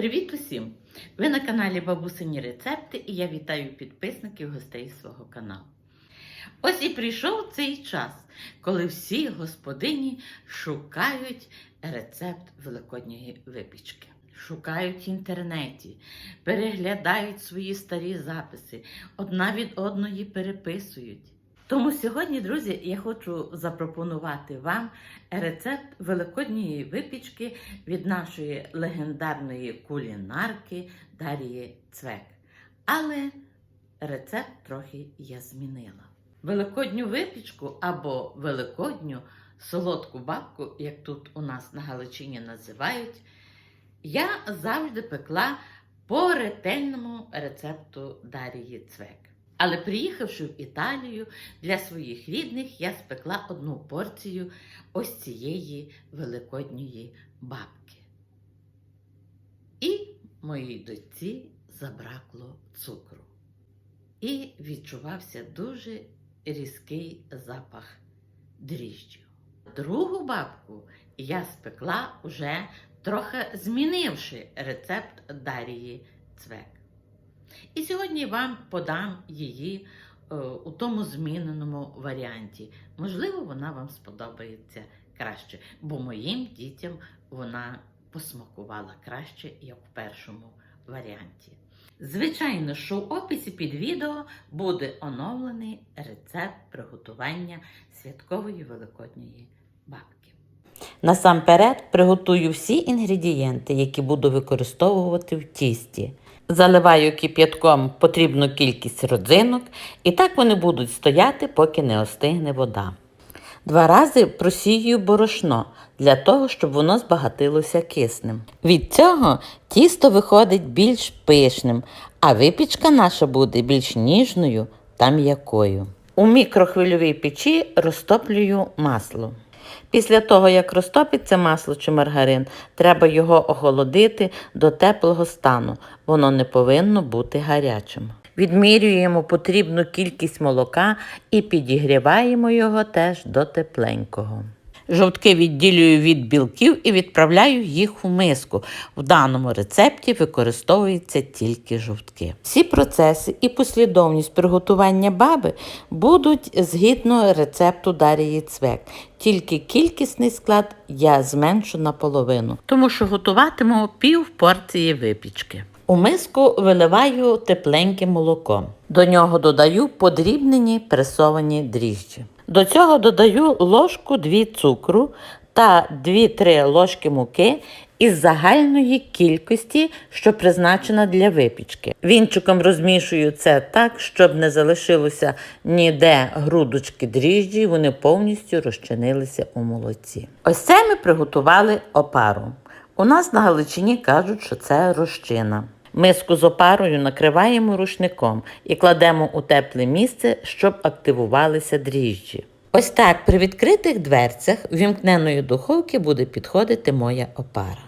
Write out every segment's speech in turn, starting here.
Привіт усім! Ви на каналі Бабусині Рецепти і я вітаю підписників гостей свого каналу. Ось і прийшов цей час, коли всі господині шукають рецепт великодньої випічки. Шукають в інтернеті, переглядають свої старі записи, одна від одної переписують. Тому сьогодні, друзі, я хочу запропонувати вам рецепт великодньої випічки від нашої легендарної кулінарки Дарії Цвек. Але рецепт трохи я змінила. Великодню випічку або великодню солодку бабку, як тут у нас на Галичині називають, я завжди пекла по ретельному рецепту Дарії Цвек. Але приїхавши в Італію для своїх рідних, я спекла одну порцію ось цієї великодньої бабки. І моїй дочці забракло цукру. І відчувався дуже різкий запах дріжджів. Другу бабку я спекла уже трохи змінивши рецепт Дарії Цвек. І сьогодні вам подам її е, у тому зміненому варіанті. Можливо, вона вам сподобається краще, бо моїм дітям вона посмакувала краще, як в першому варіанті. Звичайно, що в описі під відео буде оновлений рецепт приготування святкової великодньої бабки. Насамперед приготую всі інгредієнти, які буду використовувати в тісті. Заливаю кип'ятком потрібну кількість родзинок, і так вони будуть стояти, поки не остигне вода. Два рази просію борошно для того, щоб воно збагатилося киснем. Від цього тісто виходить більш пишним, а випічка наша буде більш ніжною та м'якою. У мікрохвильовій печі розтоплюю масло. Після того, як розтопиться масло чи маргарин, треба його охолодити до теплого стану. Воно не повинно бути гарячим. Відмірюємо потрібну кількість молока і підігріваємо його теж до тепленького. Жовтки відділюю від білків і відправляю їх у миску. В даному рецепті використовуються тільки жовтки. Всі процеси і послідовність приготування баби будуть згідно рецепту Дарії Цвек. Тільки кількісний склад я зменшу наполовину, тому що готуватиму пів порції випічки. У миску виливаю тепленьке молоко. До нього додаю подрібнені пресовані дріжджі. До цього додаю ложку 2 цукру та 2-3 ложки муки із загальної кількості, що призначена для випічки. Вінчиком розмішую це так, щоб не залишилося ніде грудочки дріжджі, вони повністю розчинилися у молоці. Ось це ми приготували опару. У нас на Галичині кажуть, що це розчина. Миску з опарою накриваємо рушником і кладемо у тепле місце, щоб активувалися дріжджі. Ось так при відкритих дверцях вімкненої духовки буде підходити моя опара.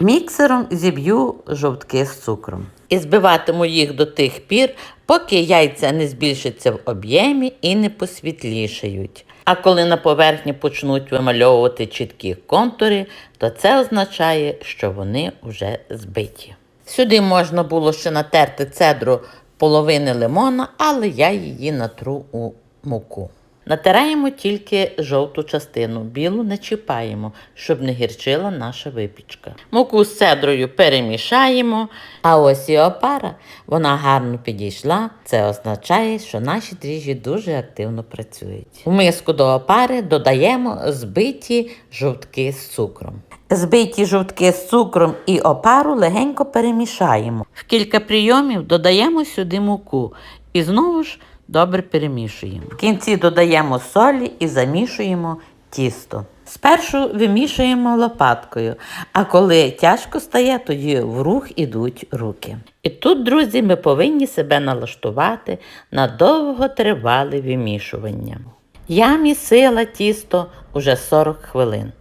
Міксером зіб'ю жовтки з цукром. І збиватиму їх до тих пір, поки яйця не збільшаться в об'ємі і не посвітлішають. А коли на поверхні почнуть вимальовувати чіткі контури, то це означає, що вони вже збиті. Сюди можна було ще натерти цедру половини лимона, але я її натру у муку. Натираємо тільки жовту частину, білу не чіпаємо, щоб не гірчила наша випічка. Муку з цедрою перемішаємо, а ось і опара, вона гарно підійшла. Це означає, що наші дріжджі дуже активно працюють. У миску до опари додаємо збиті жовтки з цукром. Збиті жовтки з цукром і опару легенько перемішаємо. В кілька прийомів додаємо сюди муку і знову ж добре перемішуємо. В кінці додаємо солі і замішуємо тісто. Спершу вимішуємо лопаткою, а коли тяжко стає, тоді в рух ідуть руки. І тут, друзі, ми повинні себе налаштувати на довготривале вимішування. Я місила тісто уже 40 хвилин,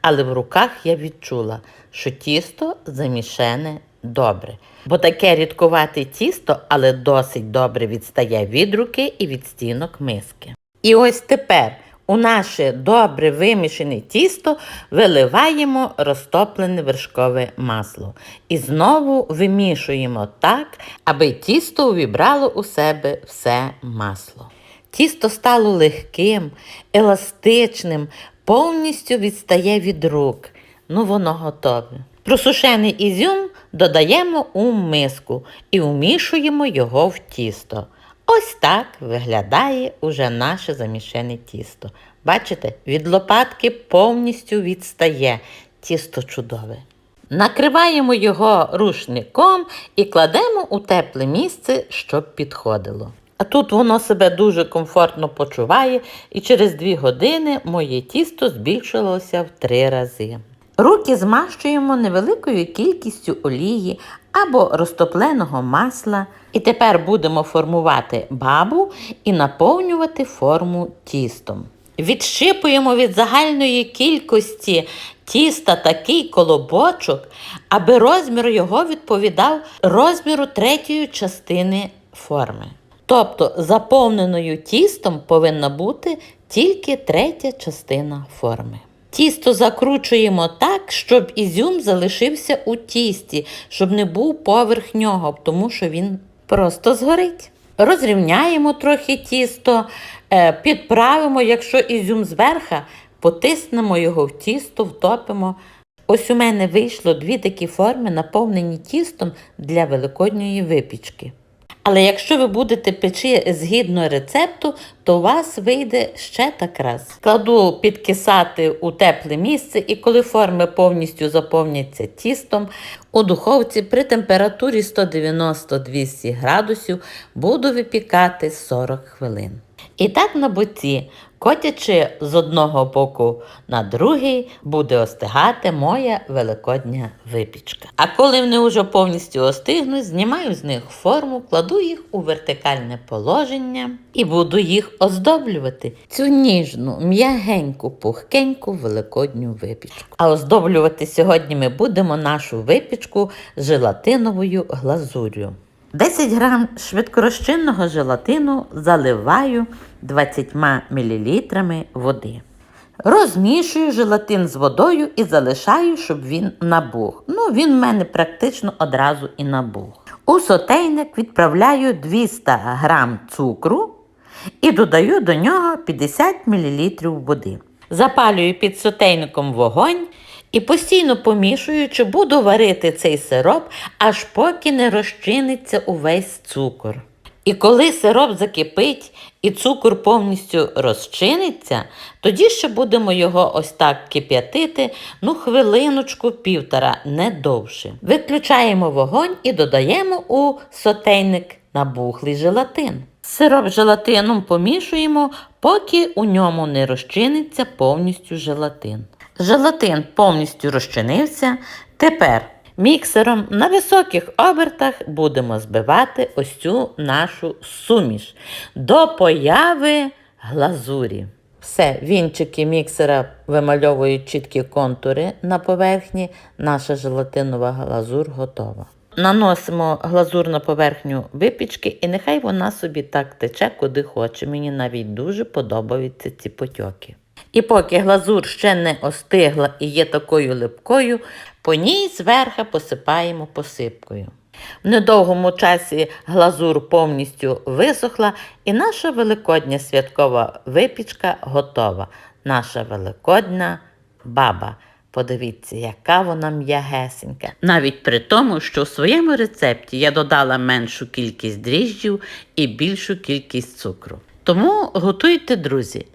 але в руках я відчула, що тісто замішене добре. Бо таке рідкувате тісто, але досить добре відстає від руки і від стінок миски. І ось тепер у наше добре вимішане тісто виливаємо розтоплене вершкове масло. І знову вимішуємо так, аби тісто увібрало у себе все масло. Тісто стало легким, еластичним, повністю відстає від рук. Ну, воно готове. Просушений ізюм додаємо у миску і вмішуємо його в тісто. Ось так виглядає уже наше замішане тісто. Бачите, від лопатки повністю відстає тісто чудове. Накриваємо його рушником і кладемо у тепле місце, щоб підходило. А тут воно себе дуже комфортно почуває, і через дві години моє тісто збільшилося в три рази. Руки змащуємо невеликою кількістю олії або розтопленого масла. І тепер будемо формувати бабу і наповнювати форму тістом. Відщипуємо від загальної кількості тіста такий колобочок, аби розмір його відповідав розміру третьої частини форми. Тобто заповненою тістом повинна бути тільки третя частина форми. Тісто закручуємо так, щоб ізюм залишився у тісті, щоб не був поверх нього, тому що він просто згорить. Розрівняємо трохи тісто, е, підправимо, якщо ізюм зверха, потиснемо його в тісто, втопимо. Ось у мене вийшло дві такі форми, наповнені тістом для великодньої випічки. Але якщо ви будете печи згідно рецепту, то у вас вийде ще так раз. Кладу підкисати у тепле місце, і коли форми повністю заповняться тістом, у духовці при температурі 190-200 градусів буду випікати 40 хвилин. І так на боці, котячи з одного боку на другий, буде остигати моя великодня випічка. А коли вони вже повністю остигнуть, знімаю з них форму, кладу їх у вертикальне положення і буду їх оздоблювати. Цю ніжну, м'ягеньку, пухкеньку великодню випічку. А оздоблювати сьогодні ми будемо нашу випічку желатиновою глазур'ю. 10 грам швидкорозчинного желатину заливаю 20 мл води. Розмішую желатин з водою і залишаю, щоб він набух. Ну, він в мене практично одразу і набух. У сотейник відправляю 200 грам цукру і додаю до нього 50 мл води. Запалюю під сотейником вогонь і постійно помішуючи, буду варити цей сироп, аж поки не розчиниться увесь цукор. І коли сироп закипить і цукор повністю розчиниться, тоді ще будемо його ось так кип'ятити, ну хвилиночку півтора, не довше. Виключаємо вогонь і додаємо у сотейник набухлий желатин. Сироп желатином помішуємо, поки у ньому не розчиниться повністю желатин. Желатин повністю розчинився. Тепер міксером на високих обертах будемо збивати ось цю нашу суміш до появи глазурі. Все, вінчики міксера вимальовують чіткі контури на поверхні. Наша желатинова глазур готова. Наносимо глазур на поверхню випічки, і нехай вона собі так тече, куди хоче. Мені навіть дуже подобаються ці потьоки. І поки глазур ще не остигла і є такою липкою, по ній зверху посипаємо посипкою. В недовгому часі глазур повністю висохла, і наша великодня святкова випічка готова. Наша великодня баба. Подивіться, яка вона м'ягесенька. Навіть при тому, що у своєму рецепті я додала меншу кількість дріжджів і більшу кількість цукру. Тому готуйте, друзі,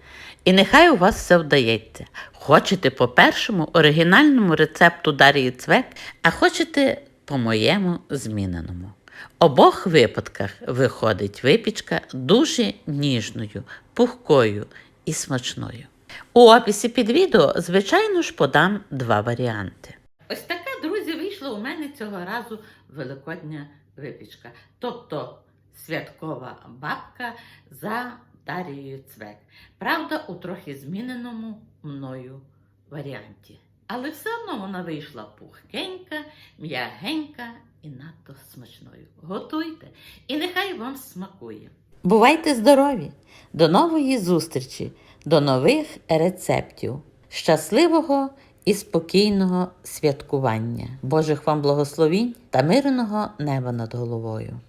і нехай у вас все вдається. Хочете по першому оригінальному рецепту Дар'ї Цвек, а хочете по моєму зміненому. Обох випадках виходить випічка дуже ніжною, пухкою і смачною. У описі під відео, звичайно ж, подам два варіанти. Ось така, друзі, вийшла у мене цього разу великодня випічка. Тобто святкова бабка за Дарією Цвек. Правда, у трохи зміненому мною варіанті. Але все одно вона вийшла пухкенька, м'ягенька і надто смачною. Готуйте і нехай вам смакує. Бувайте здорові! До нової зустрічі, до нових рецептів. Щасливого і спокійного святкування, Божих вам благословінь та мирного неба над головою.